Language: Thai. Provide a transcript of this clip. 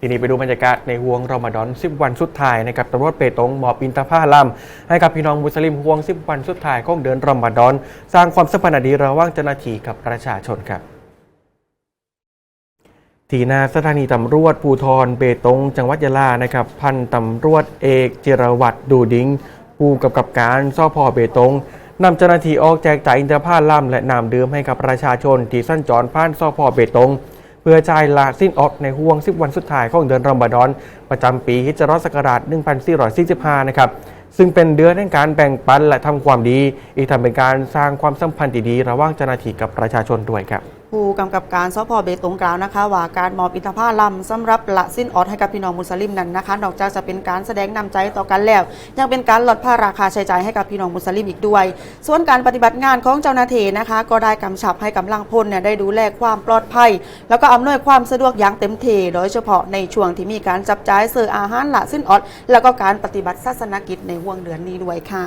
ทีนี้ไปดูบรรยากาศในห่วงรอมฎอน10 วันสุดท้ายนะครับตำรวจเปตงมอบอินทผลัมให้กับพี่น้องมุสลิมห่วง 10 วันสุดท้ายของเดือนรอมฎอน สร้างความสัมพันธ์ดีระหว่างเจ้าหน้าที่กับประชาชนครับที่หน้าสถานีตำรวจภูทรเบตง จังหวัดยะลานะครับ พันตำรวจเอกเจรวัตรดูดิงผู้กำกับการสพเบตงนำเจ้าหน้าที่ออกแจกจ่ายอินทผลัมและน้ำดื่มให้กับประชาชนที่สัญจรผ่านสพเบตง เพื่อจ่ายละสิ้นอดในห่วง 10 วันสุดท้ายของเดือนรอมฎอน ประจำปีฮิจรัสศักราช1445 นะครับซึ่งเป็นเดือนแห่งการแบ่งปันและทำความดี อีกทั้งเป็นการสร้างความสัมพันธ์ดีๆระหว่างเจ้าหน้าที่กับประชาชนด้วยครับ ผู้กำกับการสพเบตงกล่าวนะคะว่าการมอบอินทผลัมสำหรับละสิ้นออดให้กับพี่น้องมุสลิมนั้นนะคะ นอกจากจะเป็นการแสดงนำใจต่อกันแล้ว ยังเป็นการลดภาระค่าใช้จ่ายให้กับพี่น้องมุสลิมอีกด้วย ส่วนการปฏิบัติงานของเจ้าหน้าที่นะคะ ก็ได้กำชับให้กำลังพลเนี่ยได้ดูแลความปลอดภัย แล้วก็อำนวยความสะดวกอย่างเต็มที่โดยเฉพาะในช่วงที่มีการจับจ่ายเสิร์ฟอาหารละสิ้นออดแล้วก็การปฏิบัติศาสนกิจในห่วงเดือนนี้ด้วยค่ะ